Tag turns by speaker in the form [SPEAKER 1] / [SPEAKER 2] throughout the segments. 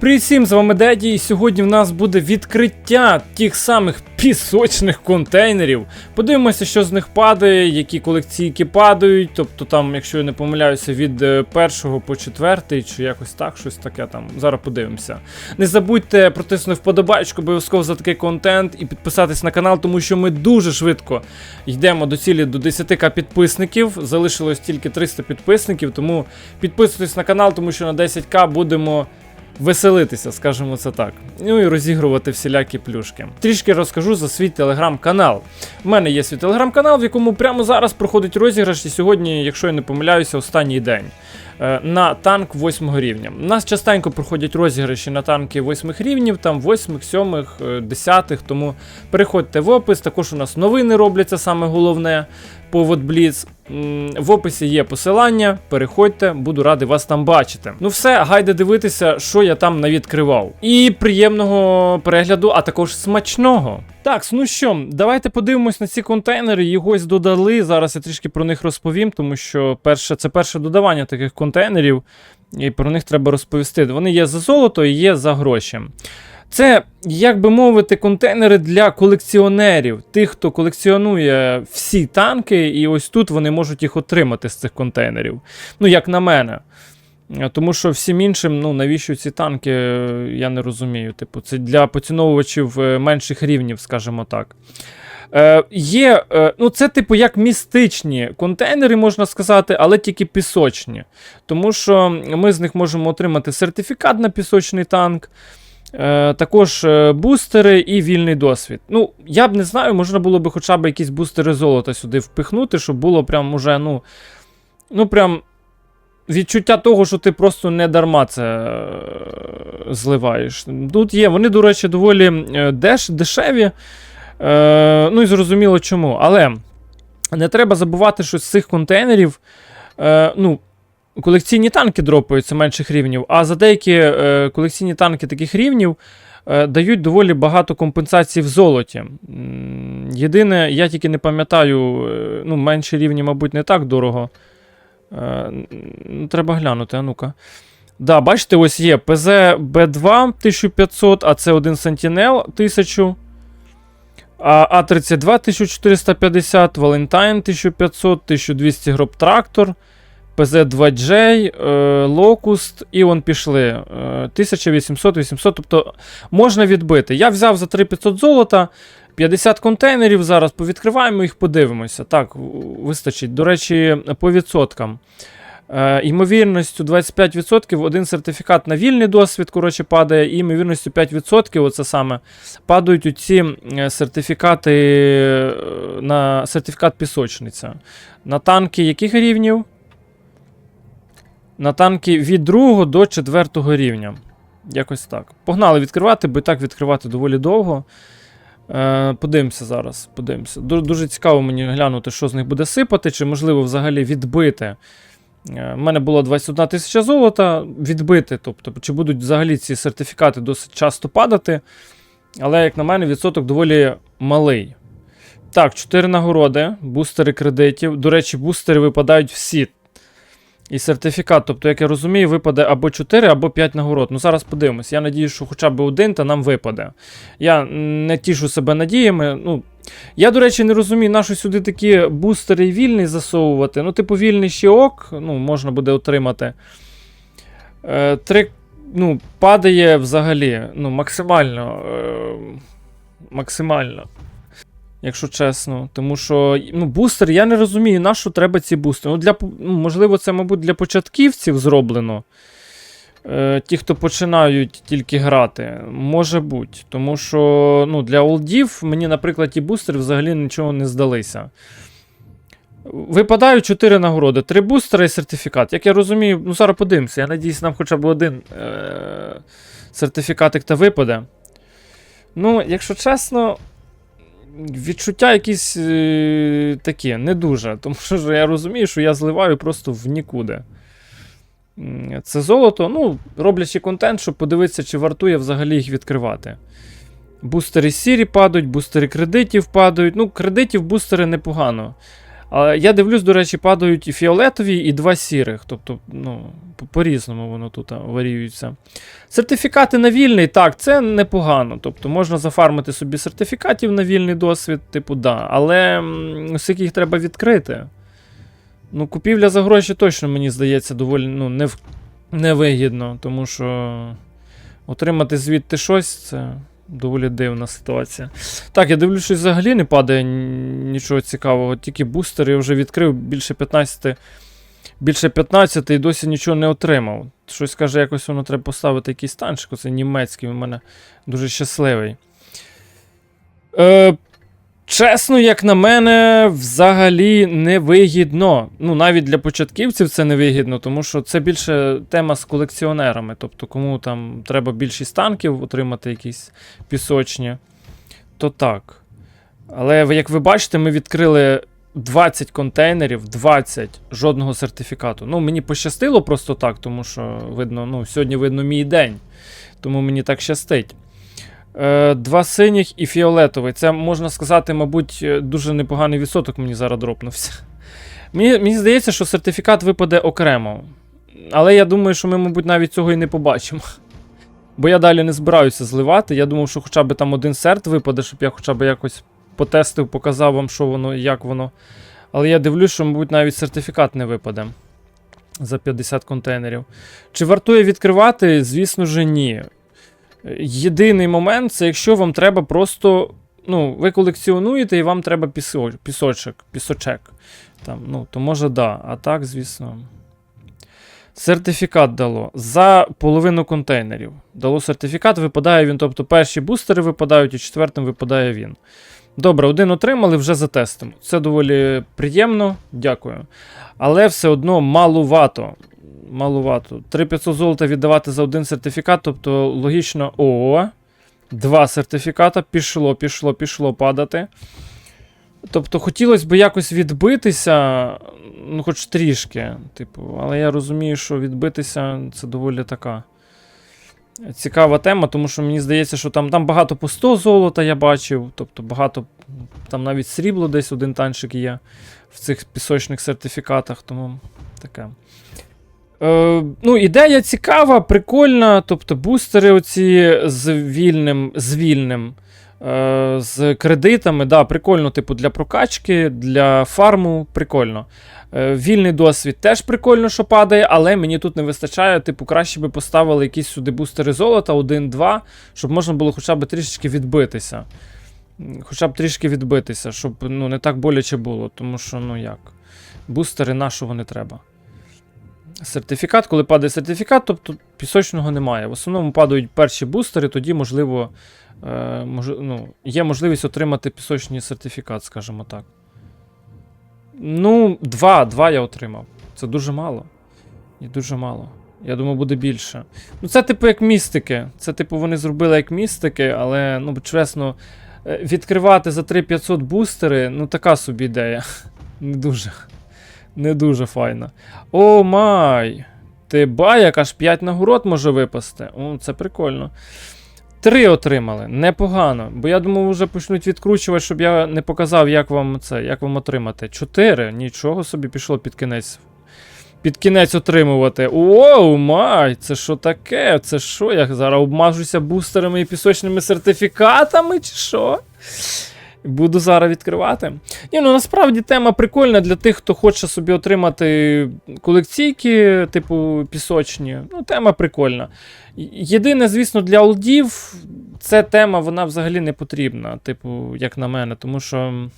[SPEAKER 1] Привіт всім, з вами Деді, і сьогодні в нас буде відкриття тих самих пісочних контейнерів. Подивимося, що з них падає, які колекційки падають. Тобто там, якщо я не помиляюся, від е, першого по четвертий, чи якось так, щось таке там. Зараз подивимося. Не забудьте протиснути вподобайку обов'язково за такий контент і підписатись на канал, тому що ми дуже швидко йдемо до цілі до 10к підписників. Залишилось тільки 300 підписників, тому підписуйтесь на канал, тому що на 10к будемо веселитися, скажімо це так. Ну і розігрувати всілякі плюшки. Трішки розкажу за свій телеграм-канал. У мене є свій телеграм-канал, в якому прямо зараз проходить розіграш, і сьогодні, якщо я не помиляюся, останній день. е, На танк 8 рівня. У нас частенько проходять розіграші на танки 8 рівнів, там 8, 7, 10, тому переходьте в опис. Також у нас новини робляться саме головне по WotBlitz. М, В описі є посилання, переходьте, буду радий вас там бачити. Ну все, гайде дивитися, що я там навідкривав. І приємного перегляду, а також смачного. Так, ну що, давайте подивимось на ці контейнери. Їх ось додали. Зараз я трішки про них розповім, тому що перше, це перше додавання таких контейнерів, і про них треба розповісти. Вони є за золото і є за гроші. Це, як би мовити, контейнери для колекціонерів, тих, хто колекціонує всі танки, і ось тут вони можуть їх отримати з цих контейнерів. Ну, як на мене. Тому що всім іншим, ну навіщо ці танки, я не розумію. Типу, це для поціновувачів е, менших рівнів, скажімо так. Е, є, е, ну це типу як містичні контейнери, можна сказати, але тільки пісочні. Тому що ми з них можемо отримати сертифікат на пісочний танк. Е, також е, бустери і вільний досвід. Ну, я б не знаю, можна було б хоча б якісь бустери золота сюди впихнути, щоб було прям уже, ну. Ну, прям відчуття того, що ти просто не дарма це е, зливаєш. Тут є, вони, до речі, доволі деш, дешеві. Е, ну і зрозуміло чому. Але не треба забувати, що з цих контейнерів. Е, ну, колекційні танки дропаються менших рівнів, а за деякі е, колекційні танки таких рівнів е, дають доволі багато компенсацій в золоті. Єдине, я тільки не пам'ятаю, е, ну, менші рівні, мабуть, не так дорого. Е, треба глянути, а ну-ка. Да, бачите, ось є ПЗ Б2 1500, а це один Sentinel 1000. А А32 1450, Valentine 1500, 1200 Гроб Трактор. PZ2J, е, Locust, і он пішли. Е, 1800, 800, тобто можна відбити. Я взяв за 3500 золота, 50 контейнерів. Зараз повідкриваємо їх, подивимося. Так, вистачить. До речі, по відсоткам. Е, ймовірністю 25% один сертифікат на вільний досвід, коротше, падає, і ймовірністю 5%, оце саме, падають у ці е, сертифікати е, на сертифікат пісочниця. На танки яких рівнів? На танки від 2 до 4 рівня. Якось так. Погнали відкривати, бо і так відкривати доволі довго. Е, подивимося зараз. Подивимося. Ду- Дуже цікаво мені глянути, що з них буде сипати, чи можливо взагалі відбити. Е, У мене було 21 тисяча золота відбити. Тобто, чи будуть взагалі ці сертифікати досить часто падати. Але, як на мене, відсоток доволі малий. Так, 4 нагороди, бустери кредитів. До речі, бустери випадають всі. І сертифікат, тобто, як я розумію, випаде або 4, або 5 нагород. Ну, зараз подивимось. Я надію, що хоча б один та нам випаде. Я не тішу себе надіями. Ну, я, до речі, не розумію, нащо сюди такі бустери вільний засовувати. Ну, типу, вільний ще ок, ну, можна буде отримати. Е, три, ну, падає взагалі, ну, максимально. Е, максимально. Якщо чесно, тому що ну, бустер, я не розумію, на що треба ці бустери. Ну, для, ну, можливо, це, мабуть, для початківців зроблено. Е, ті, хто починають тільки грати, може бути. Тому що ну, для олдів мені, наприклад, ті бустери взагалі нічого не здалися. Випадають 4 нагороди, 3 бустери і сертифікат. Як я розумію, ну зараз подивимося. Я надіюсь, нам хоча б один е- сертифікатик та випаде. Ну, якщо чесно, відчуття якісь е, такі, не дуже. Тому що я розумію, що я зливаю просто в нікуди. Це золото, ну, роблячи контент, щоб подивитися, чи вартує взагалі їх відкривати. Бустери сірі падають, бустери кредитів падають. Ну, кредитів бустери непогано. Я дивлюсь, до речі, падають і фіолетові, і два сірих. Тобто, ну, по- по-різному воно тут варіюється. Сертифікати на вільний, так, це непогано. Тобто можна зафармити собі сертифікатів на вільний досвід, типу, да. Але м, оскільки їх треба відкрити. Ну, купівля за гроші точно, мені здається, доволі ну, нев... невигідно, тому що отримати звідти щось це доволі дивна ситуація. Так, я дивлюсь, що взагалі не падає нічого цікавого, тільки бустер я вже відкрив більше 15. Більше 15 і досі нічого не отримав. Щось каже, якось воно треба поставити якийсь танчик, оце німецький, у мене дуже щасливий. Е, чесно, як на мене, взагалі невигідно. Ну, навіть для початківців це невигідно, тому що це більше тема з колекціонерами. Тобто, кому там треба більшість танків отримати якісь пісочні, то так. Але як ви бачите, ми відкрили 20 контейнерів, 20 жодного сертифікату. Ну, мені пощастило просто так, тому що видно, ну, сьогодні видно мій день. Тому мені так щастить. Е, два синіх і фіолетовий. Це можна сказати, мабуть, е, дуже непоганий відсоток мені зараз дропнувся. Мені, мені здається, що сертифікат випаде окремо. Але я думаю, що ми, мабуть, навіть цього і не побачимо. Бо я далі не збираюся зливати. Я думав, що хоча б там один серт випаде, щоб я хоча б якось потестив, показав вам, що воно і як воно. Але я дивлюсь, що, мабуть, навіть сертифікат не випаде за 50 контейнерів. Чи вартує відкривати? Звісно ж, ні. Єдиний момент це якщо вам треба просто. Ну, ви колекціонуєте і вам треба пісо, пісочок, пісочек. Там, ну, то може да. А так, звісно. Сертифікат дало за половину контейнерів. Дало сертифікат, випадає він, тобто перші бустери випадають, і четвертим випадає він. Добре, один отримали, вже затестимо. Це доволі приємно, дякую. Але все одно малувато. Малувато. 3500 золота віддавати за один сертифікат, тобто логічно. О, два сертифіката. Пішло, пішло, пішло падати. Тобто хотілося б якось відбитися, ну, хоч трішки. Типу, але я розумію, що відбитися це доволі така цікава тема, тому що мені здається, що там, там багато по 100 золота я бачив, тобто багато, там навіть срібло десь один танчик є в цих пісочних сертифікатах, тому таке. Е, ну, ідея цікава, прикольна. Тобто бустери оці з вільним, з вільним, е, з кредитами, да, прикольно, типу, для прокачки, для фарму, прикольно. Е, вільний досвід теж прикольно, що падає, але мені тут не вистачає. Типу, краще би поставили якісь сюди бустери золота, 1-2, щоб можна було хоча б трішечки відбитися. Хоча б трішки відбитися, щоб ну, не так боляче було, тому що, ну як, бустери нашого не треба. Сертифікат, коли падає сертифікат, тобто пісочного немає. В основному падають перші бустери, тоді, можливо, е, мож, ну, є можливість отримати пісочний сертифікат, скажімо так. Ну, два, два я отримав. Це дуже мало. І дуже мало. Я думаю, буде більше. Ну, це, типу, як містики. Це, типу, вони зробили як містики, але, ну, чесно, е, відкривати за 3500 бустери, ну, така собі ідея. Не дуже. Не дуже файно. О май! Ти баяк, аж 5 нагород може випасти. О, це прикольно. Три отримали. Непогано. Бо я думав, вже почнуть відкручувати, щоб я не показав, як вам це, як вам отримати. Чотири. Нічого собі пішло під кінець. Під кінець отримувати. Оу, май! Це що таке? Це що? Я зараз обмажуся бустерами і пісочними сертифікатами, чи що? Буду зараз відкривати. Ні, ну насправді тема прикольна для тих, хто хоче собі отримати колекційки, типу пісочні. Ну, тема прикольна. Єдине, звісно, для олдів ця тема вона взагалі не потрібна, типу, як на мене, тому що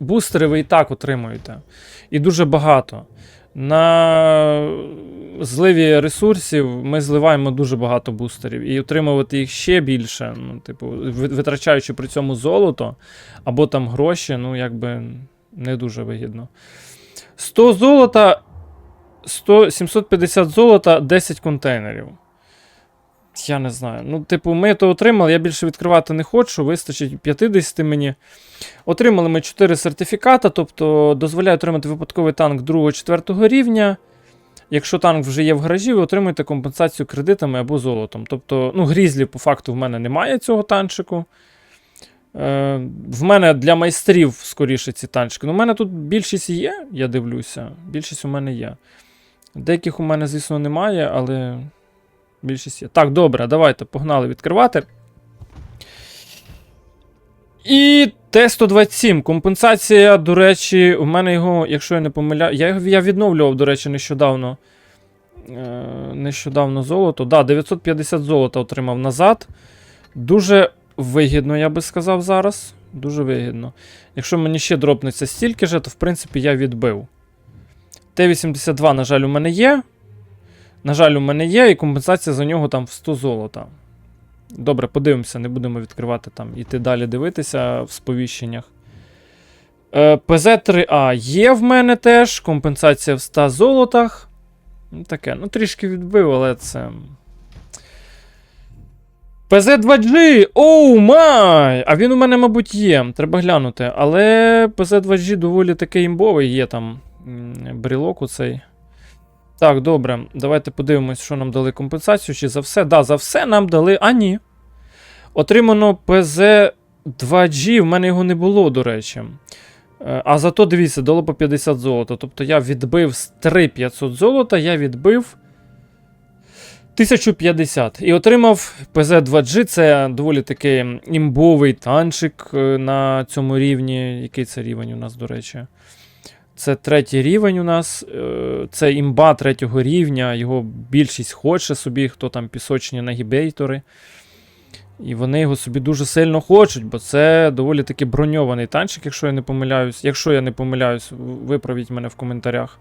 [SPEAKER 1] бустери ви і так отримуєте. І дуже багато. На зливі ресурсів ми зливаємо дуже багато бустерів, і отримувати їх ще більше, ну, типу, витрачаючи при цьому золото або там гроші, ну, якби не дуже вигідно. 100 золота, 100, 750 золота, 10 контейнерів. Я не знаю. Ну, типу, ми то отримали, я більше відкривати не хочу, вистачить 50 мені. Отримали ми 4 сертифіката, тобто дозволяє отримати випадковий танк 2-4 рівня. Якщо танк вже є в гаражі, ви отримуєте компенсацію кредитами або золотом. Тобто, ну, грізлі, по факту, в мене немає цього танчику. Е, в мене для майстрів скоріше ці танчики. Ну, у мене тут більшість є, я дивлюся. Більшість у мене є. Деяких у мене, звісно, немає, але більшість. Так, добре, давайте, погнали відкривати. І Т-127. Компенсація, до речі, у мене його, якщо я не помиляю, я, я відновлював, до речі, нещодавно. Е, нещодавно золото. Да, 950 золота отримав назад. Дуже вигідно, я би сказав зараз. Дуже вигідно. Якщо мені ще дропнеться стільки же, то в принципі я відбив. Т-82, на жаль, у мене є. На жаль, у мене є, і компенсація за нього там в 100 золота. Добре, подивимося, не будемо відкривати там, іти далі дивитися в сповіщеннях. Е, ПЗ-3А є в мене теж. Компенсація в 100 золотах. Ну, таке, ну трішки відбив, але це. ПЗ-2G! Оу май! А він у мене, мабуть, є. Треба глянути. Але ПЗ-2G доволі таки імбовий є там. Брілок оцей. Так, добре. Давайте подивимось, що нам дали компенсацію. Чи за все? Да, за все нам дали. А, ні. Отримано ПЗ-2G. В мене його не було, до речі. Е, А зато дивіться, дало по 50 золота. Тобто я відбив з 3500 золота, я відбив 1050. І отримав ПЗ-2G. Це доволі такий імбовий танчик е, на цьому рівні. Який це рівень у нас, до речі? Це третій рівень у нас. е, Це імба третього рівня. Його більшість хоче собі, хто там пісочні нагібейтори. І вони його собі дуже сильно хочуть, бо це доволі таки броньований танчик, якщо я не помиляюсь. Якщо я не помиляюсь, виправіть мене в коментарях.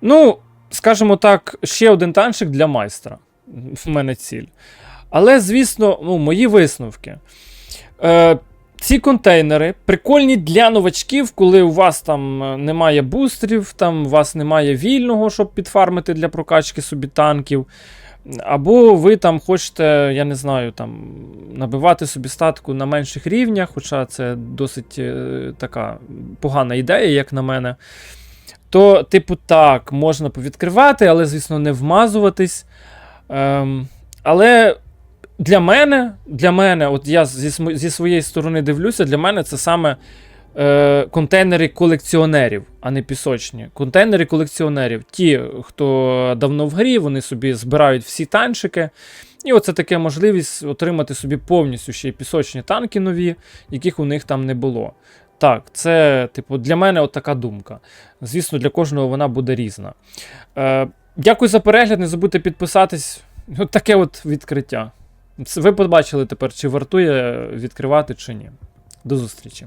[SPEAKER 1] Ну, скажімо так, ще один танчик для майстра. В мене ціль. Але, звісно, ну, мої висновки. Е, ці контейнери прикольні для новачків, коли у вас там е, немає бустерів, там у вас немає вільного, щоб підфармити для прокачки собі танків. Або ви там хочете, я не знаю, там набивати собі статку на менших рівнях, хоча це досить е, така погана ідея, як на мене. То, типу, так, можна повідкривати, але, звісно, не вмазуватись. Ем, але для мене, для мене, от я зі, зі своєї сторони дивлюся, для мене це саме е, контейнери колекціонерів, а не пісочні. Контейнери колекціонерів. Ті, хто давно в грі, вони собі збирають всі танчики. І оце таке можливість отримати собі повністю ще й пісочні танки нові, яких у них там не було. Так, це, типу, для мене така думка. Звісно, для кожного вона буде різна. Е, дякую за перегляд, не забудьте підписатись. От таке от відкриття. Ви побачили тепер, чи вартує відкривати, чи ні. До зустрічі.